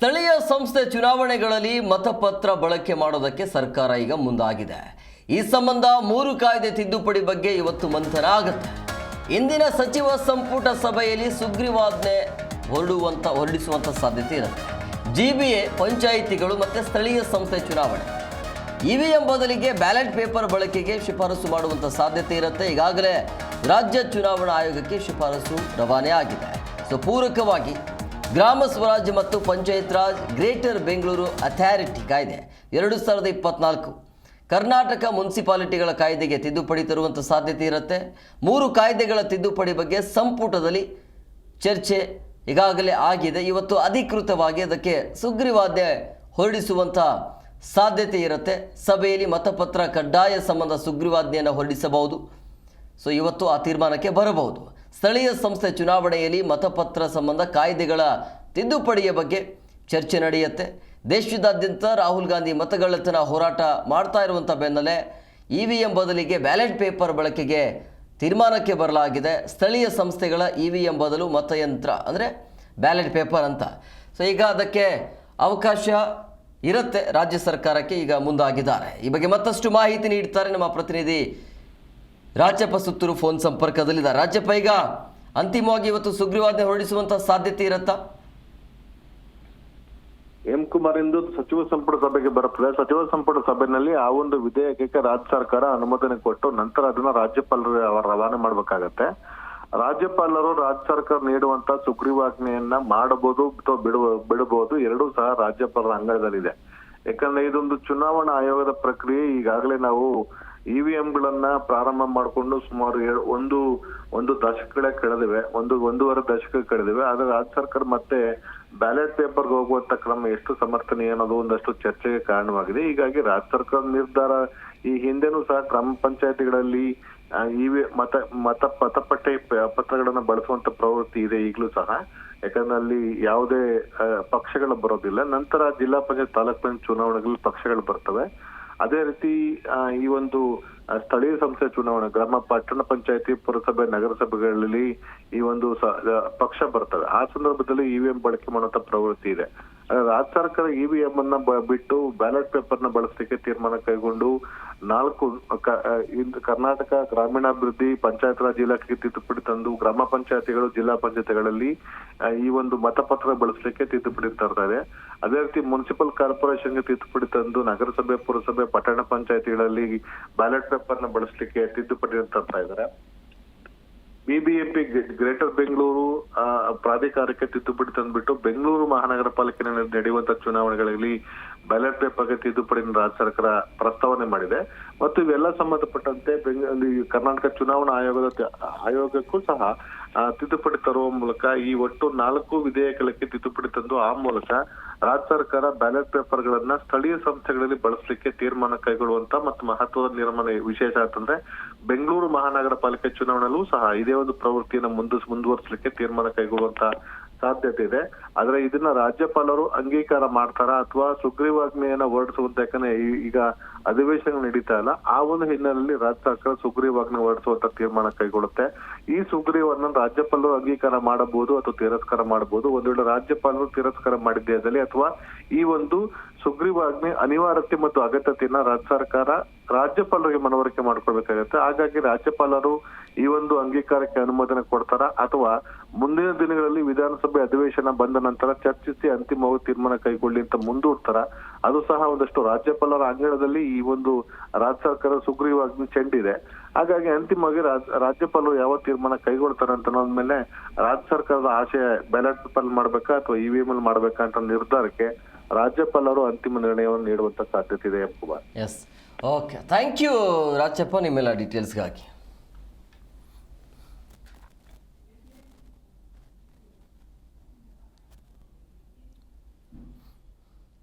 ಸ್ಥಳೀಯ ಸಂಸ್ಥೆ ಚುನಾವಣೆಗಳಲ್ಲಿ ಮತಪತ್ರ ಬಳಕೆ ಮಾಡೋದಕ್ಕೆ ಸರ್ಕಾರ ಈಗ ಮುಂದಾಗಿದೆ. ಈ ಸಂಬಂಧ ಮೂರು ಕಾಯ್ದೆ ತಿದ್ದುಪಡಿ ಬಗ್ಗೆ ಇವತ್ತು ಮಂಥನ ಆಗುತ್ತೆ ಇಂದಿನ ಸಚಿವ ಸಂಪುಟ ಸಭೆಯಲ್ಲಿ ಸುಗ್ರೀವಾಜ್ಞೆ ಹೊರಡುವಂತ ಹೊರಡಿಸುವಂತ ಸಾಧ್ಯತೆ ಇರುತ್ತೆ. ಜಿ ಬಿ ಎ ಪಂಚಾಯಿತಿಗಳು ಮತ್ತು ಸ್ಥಳೀಯ ಸಂಸ್ಥೆ ಚುನಾವಣೆ. ಇವಿಎಂ ಬದಲಿಗೆ ಬ್ಯಾಲೆಟ್ ಪೇಪರ್ ಬಳಕೆಗೆ ಶಿಫಾರಸು ಮಾಡುವಂಥ ಸಾಧ್ಯತೆ ಇರುತ್ತೆ. ಈಗಾಗಲೇ ರಾಜ್ಯ ಚುನಾವಣಾ ಆಯೋಗಕ್ಕೆ ಶಿಫಾರಸು ರವಾನೆ ಆಗಿದೆ ಸೊ ಪೂರಕವಾಗಿ ಗ್ರಾಮ ಸ್ವರಾಜ್ಯ ಮತ್ತು ಪಂಚಾಯತ್ ರಾಜ್ ಗ್ರೇಟರ್ ಬೆಂಗಳೂರು ಅಥಾರಿಟಿ ಕಾಯ್ದೆ. ಎರಡು ಸಾವಿರದ ಇಪ್ಪತ್ನಾಲ್ಕು. ಕರ್ನಾಟಕ ಮುನ್ಸಿಪಾಲಿಟಿಗಳ ಕಾಯ್ದೆಗೆ ತಿದ್ದುಪಡಿ ತರುವಂಥ ಸಾಧ್ಯತೆ ಇರುತ್ತೆ. ಮೂರು ಕಾಯ್ದೆಗಳ ತಿದ್ದುಪಡಿ ಬಗ್ಗೆ ಸಂಪುಟದಲ್ಲಿ ಚರ್ಚೆ ಈಗಾಗಲೇ ಆಗಿದೆ. ಇವತ್ತು ಅಧಿಕೃತವಾಗಿ ಅದಕ್ಕೆ ಸುಗ್ರೀವಾಜ್ಞೆ ಹೊರಡಿಸುವಂಥ ಸಾಧ್ಯತೆ ಇರುತ್ತೆ. ಸಭೆಯಲ್ಲಿ ಮತಪತ್ರ ಕಡ್ಡಾಯ ಸಂಬಂಧ ಸುಗ್ರೀವಾಜ್ಞೆಯನ್ನು ಹೊರಡಿಸಬಹುದು. ಸೊ ಇವತ್ತು ಆ ತೀರ್ಮಾನಕ್ಕೆ ಬರಬಹುದು. ಸ್ಥಳೀಯ ಸಂಸ್ಥೆ ಚುನಾವಣೆಯಲ್ಲಿ ಮತಪತ್ರ ಸಂಬಂಧ ಕಾಯ್ದೆಗಳ ತಿದ್ದುಪಡಿಯ ಬಗ್ಗೆ ಚರ್ಚೆ ನಡೆಯುತ್ತೆ. ದೇಶದಾದ್ಯಂತ ರಾಹುಲ್ ಗಾಂಧಿ ಮತಗಳತನ ಹೋರಾಟ ಮಾಡ್ತಾ ಇರುವಂಥ ಬೆನ್ನಲ್ಲೇ ಇ ವಿ ಎಂ ಬದಲಿಗೆ ಬ್ಯಾಲೆಟ್ ಪೇಪರ್ ಬಳಕೆಗೆ ತೀರ್ಮಾನಕ್ಕೆ ಬರಲಾಗಿದೆ. ಸ್ಥಳೀಯ ಸಂಸ್ಥೆಗಳ ಇ ವಿ ಎಂ ಬದಲು ಮತಯಂತ್ರ ಅಂದರೆ ಬ್ಯಾಲೆಟ್ ಪೇಪರ್ ಅಂತ. ಸೊ, ಈಗ ಅದಕ್ಕೆ ಅವಕಾಶ ಇರುತ್ತೆ. ರಾಜ್ಯ ಸರ್ಕಾರಕ್ಕೆ ಈಗ ಮುಂದಾಗಿದ್ದಾರೆ. ಈ ಬಗ್ಗೆ ಮತ್ತಷ್ಟು ಮಾಹಿತಿ ನೀಡ್ತಾರೆ ನಮ್ಮ ಪ್ರತಿನಿಧಿ ರಾಜ್ಯಪ್ಪ ಸುತ್ತೂರು ಫೋನ್ ಸಂಪರ್ಕದಲ್ಲಿದ್ದ ರಾಜ್ಯಪ್ಪ, ಈಗ ಅಂತಿಮವಾಗಿ ಇವತ್ತು ಸುಗ್ರೀವಾಜ್ಞೆ ಹೊರಡಿಸುವಂತ ಸಾಧ್ಯತೆ ಇರುತ್ತಾ? ಎಂ ಕುಮಾರ್ ಇಂದು ಸಚಿವ ಸಂಪುಟ ಸಭೆಗೆ ಬರುತ್ತದೆ. ಸಚಿವ ಸಂಪುಟ ಸಭೆಯಲ್ಲಿ ಆ ಒಂದು ವಿಧೇಯಕಕ್ಕೆ ರಾಜ್ಯ ಸರ್ಕಾರ ಅನುಮೋದನೆ ಕೊಟ್ಟು ನಂತರ ಅದನ್ನ ರಾಜ್ಯಪಾಲರು ರವಾನೆ ಮಾಡ್ಬೇಕಾಗತ್ತೆ. ರಾಜ್ಯಪಾಲರು ರಾಜ್ಯ ಸರ್ಕಾರ ನೀಡುವಂತ ಸುಗ್ರೀವಾಜ್ಞೆಯನ್ನ ಮಾಡಬಹುದು ಅಥವಾ ಬಿಡುವ, ಬಿಡಬಹುದು, ಎರಡೂ ಸಹ ರಾಜ್ಯಪಾಲರ ಅಂಗಳದಲ್ಲಿದೆ. ಯಾಕಂದ್ರೆ ಇದೊಂದು ಚುನಾವಣಾ ಆಯೋಗದ ಪ್ರಕ್ರಿಯೆ. ಈಗಾಗಲೇ ನಾವು ಇವಿಎಂ ಗಳನ್ನ ಪ್ರಾರಂಭ ಮಾಡಿಕೊಂಡು ಸುಮಾರು ಒಂದು ಒಂದು ದಶಕಗಳೇ ಕಳೆದಿವೆ. ಒಂದು, ಒಂದೂವರೆ ದಶಕ ಕಳೆದಿವೆ. ಆದ್ರೆ ರಾಜ್ಯ ಸರ್ಕಾರ ಮತ್ತೆ ಬ್ಯಾಲೆಟ್ ಪೇಪರ್ಗೆ ಹೋಗುವಂತ ಕ್ರಮ ಎಷ್ಟು ಸಮರ್ಥನೀಯ ಅನ್ನೋದು ಒಂದಷ್ಟು ಚರ್ಚೆಗೆ ಕಾರಣವಾಗಿದೆ. ಹೀಗಾಗಿ ರಾಜ್ಯ ಸರ್ಕಾರದ ನಿರ್ಧಾರ ಈ ಹಿಂದೆನೂ ಸಹ ಗ್ರಾಮ ಪಂಚಾಯತಿಗಳಲ್ಲಿ ಇವಿ ಮತ ಮತ ಮತಪಟ್ಟೆ ಪತ್ರಗಳನ್ನ ಬಳಸುವಂತ ಪ್ರವೃತ್ತಿ ಇದೆ ಈಗಲೂ ಸಹ. ಯಾಕಂದ್ರೆ ಅಲ್ಲಿ ಯಾವುದೇ ಪಕ್ಷಗಳು ಬರೋದಿಲ್ಲ. ನಂತರ ಜಿಲ್ಲಾ ಪಂಚಾಯತ್ ತಾಲೂಕ್ ಪಂಚಾಯತ್ ಚುನಾವಣೆಗಳಲ್ಲಿ ಪಕ್ಷಗಳು ಬರ್ತವೆ. ಅದೇ ರೀತಿ ಈ ಒಂದು ಸ್ಥಳೀಯ ಸಂಸ್ಥೆ ಚುನಾವಣೆ, ಗ್ರಾಮ ಪಟ್ಟಣ ಪಂಚಾಯತಿ, ಪುರಸಭೆ, ನಗರಸಭೆಗಳಲ್ಲಿ ಈ ಒಂದು ಪಕ್ಷ ಬರ್ತವೆ ಆ ಸಂದರ್ಭದಲ್ಲಿ ಇವಿಎಂ ಬಳಕೆ ಮಾಡುವಂತ ಪ್ರವೃತ್ತಿ ಇದೆ. ರಾಜ್ಯ ಸರ್ಕಾರ ಇವಿಎಂ ಅನ್ನ ಬಿಟ್ಟು ಬ್ಯಾಲೆಟ್ ಪೇಪರ್ನ ಬಳಸಲಿಕ್ಕೆ ತೀರ್ಮಾನ ಕೈಗೊಂಡು ನಾಲ್ಕು ಕರ್ನಾಟಕ ಗ್ರಾಮೀಣಾಭಿವೃದ್ಧಿ ಪಂಚಾಯತ್ ರಾಜ್ ಇಲಾಖೆಗೆ ತಿದ್ದುಪಡಿ ತಂದು ಗ್ರಾಮ ಪಂಚಾಯತಿಗಳು, ಜಿಲ್ಲಾ ಪಂಚಾಯತಿಗಳಲ್ಲಿ ಈ ಒಂದು ಮತಪತ್ರ ಬಳಸಲಿಕ್ಕೆ ತಿದ್ದುಪಡಿ ತರ್ತಾರೆ ಅದೇ ರೀತಿ ಮುನ್ಸಿಪಲ್ ಕಾರ್ಪೊರೇಷನ್ಗೆ ತಿದ್ದುಪಡಿ ತಂದು ನಗರಸಭೆ, ಪುರಸಭೆ, ಪಟ್ಟಣ ಪಂಚಾಯತಿಗಳಲ್ಲಿ ಬ್ಯಾಲೆಟ್ ಪೇಪರ್ನ ಬಳಸಲಿಕ್ಕೆ ತಿದ್ದುಪಡಿ ತರ್ತಾ ಇದ್ದಾರೆ. ಬಿಬಿಎಂಪಿ ಗ್ರೇಟರ್ ಬೆಂಗಳೂರು ಪ್ರಾಧಿಕಾರಕ್ಕೆ ತಿದ್ದುಪಡಿ ತಂದ್ಬಿಟ್ಟು ಬೆಂಗಳೂರು ಮಹಾನಗರ ಪಾಲಿಕೆಯಲ್ಲಿ ನಡೆಯುವಂತಹ ಚುನಾವಣೆಗಳಲ್ಲಿ ಬ್ಯಾಲೆಟ್ ಪೇಪರ್ಗೆ ತಿದ್ದುಪಡಿ ರಾಜ್ಯ ಸರ್ಕಾರ ಪ್ರಸ್ತಾವನೆ ಮಾಡಿದೆ. ಮತ್ತು ಇವೆಲ್ಲ ಸಂಬಂಧಪಟ್ಟಂತೆ ಬೆಂಗಳೂರು ಕರ್ನಾಟಕ ಚುನಾವಣಾ ಆಯೋಗದ ಆಯೋಗಕ್ಕೂ ಸಹ ತಿದ್ದುಪಡಿ ತರುವ ಮೂಲಕ ಈ ಒಟ್ಟು ನಾಲ್ಕು ವಿಧೇಯಕಗಳಿಗೆ ತಿದ್ದುಪಡಿ ತಂದು ಆ ಮೂಲಕ ರಾಜ್ಯ ಸರ್ಕಾರ ಬ್ಯಾಲೆಟ್ ಪೇಪರ್ ಗಳನ್ನ ಸ್ಥಳೀಯ ಸಂಸ್ಥೆಗಳಲ್ಲಿ ಬಳಸಲಿಕ್ಕೆ ತೀರ್ಮಾನ ಕೈಗೊಳ್ಳುವಂತ ಮತ್ತು ಮಹತ್ವದ ನಿರ್ಮಾಣ ವಿಶೇಷ ಅಂತಂದ್ರೆ ಬೆಂಗಳೂರು ಮಹಾನಗರ ಪಾಲಿಕೆ ಚುನಾವಣೆಯಲ್ಲೂ ಸಹ ಇದೇ ಒಂದು ಪ್ರವೃತ್ತಿಯನ್ನು ಮುಂದುವರಿಸಲಿಕ್ಕೆ ತೀರ್ಮಾನ ಕೈಗೊಳ್ಳುವಂತ ಸಾಧ್ಯತೆ ಇದೆ ಆದ್ರೆ ಇದನ್ನ ರಾಜ್ಯಪಾಲರು ಅಂಗೀಕಾರ ಮಾಡ್ತಾರ ಅಥವಾ ಸುಗ್ರೀವಾಜ್ಞೆಯನ್ನ ಹೊರಡಿಸುವಂತ? ಯಾಕಂದ್ರೆ ಈಗ ಅಧಿವೇಶನ ನಡೀತಾ ಇಲ್ಲ. ಆ ಒಂದು ಹಿನ್ನೆಲೆಯಲ್ಲಿ ರಾಜ್ಯ ಸರ್ಕಾರ ಸುಗ್ರೀವಾಜ್ಞೆ ಹೊರಡಿಸುವಂತ ತೀರ್ಮಾನ ಕೈಗೊಳ್ಳುತ್ತೆ. ಈ ಸುಗ್ರೀವನ್ನ ರಾಜ್ಯಪಾಲರು ಅಂಗೀಕಾರ ಮಾಡಬಹುದು ಅಥವಾ ತಿರಸ್ಕಾರ ಮಾಡಬಹುದು. ಒಂದು ವೇಳೆ ರಾಜ್ಯಪಾಲರು ತಿರಸ್ಕಾರ ಮಾಡಿದ್ದೇ ಆದಲ್ಲಿ ಅಥವಾ ಈ ಒಂದು ಸುಗ್ರೀವಾಜ್ಞೆ ಅನಿವಾರ್ಯತೆ ಮತ್ತು ಅಗತ್ಯತೆಯನ್ನ ರಾಜ್ಯ ಸರ್ಕಾರ ರಾಜ್ಯಪಾಲರಿಗೆ ಮನವರಿಕೆ ಮಾಡ್ಕೊಳ್ಬೇಕಾಗತ್ತೆ. ಹಾಗಾಗಿ ರಾಜ್ಯಪಾಲರು ಈ ಒಂದು ಅಂಗೀಕಾರಕ್ಕೆ ಅನುಮೋದನೆ ಕೊಡ್ತಾರ ಅಥವಾ ಮುಂದಿನ ದಿನಗಳಲ್ಲಿ ವಿಧಾನಸಭೆ ಅಧಿವೇಶನ ಬಂದ ನಂತರ ಚರ್ಚಿಸಿ ಅಂತಿಮವಾಗಿ ತೀರ್ಮಾನ ಕೈಗೊಳ್ಳಿ ಅಂತ ಮುಂದೂಡ್ತಾರ. ಅದು ಸಹ ಒಂದಷ್ಟು ರಾಜ್ಯಪಾಲರ ಅಂಗಳದಲ್ಲಿ ಈ ಒಂದು ರಾಜ್ಯ ಸರ್ಕಾರ ಸುಗ್ರೀವಾಜ್ಞೆ ಚೆಂಡಿದೆ. ಹಾಗಾಗಿ ಅಂತಿಮವಾಗಿ ರಾಜ್ಯಪಾಲರು ಯಾವ ತೀರ್ಮಾನ ಕೈಗೊಳ್ತಾರೆ ಅಂತ ಅಂದ್ಮೇಲೆ ರಾಜ್ಯ ಸರ್ಕಾರದ ಆಶಯ ಬ್ಯಾಲೆಟ್ ಪೇಪರ್ ಮಾಡ್ಬೇಕಾ ಅಥವಾ ಇವಿಎಂ ಅಲ್ಲಿ ಮಾಡ್ಬೇಕಾ ಅಂತ ನಿರ್ಧಾರಕ್ಕೆ ರಾಜ್ಯಪಾಲರು ಅಂತಿಮ ನಿರ್ಣಯವನ್ನು ನೀಡುವಂತ ಸಾಧ್ಯತೆ ಇದೆ yes okay thank you Rajappa ನಿಮ್ಮೆಲ್ಲ ಡೀಟೇಲ್ಸ್ಗಾಗಿ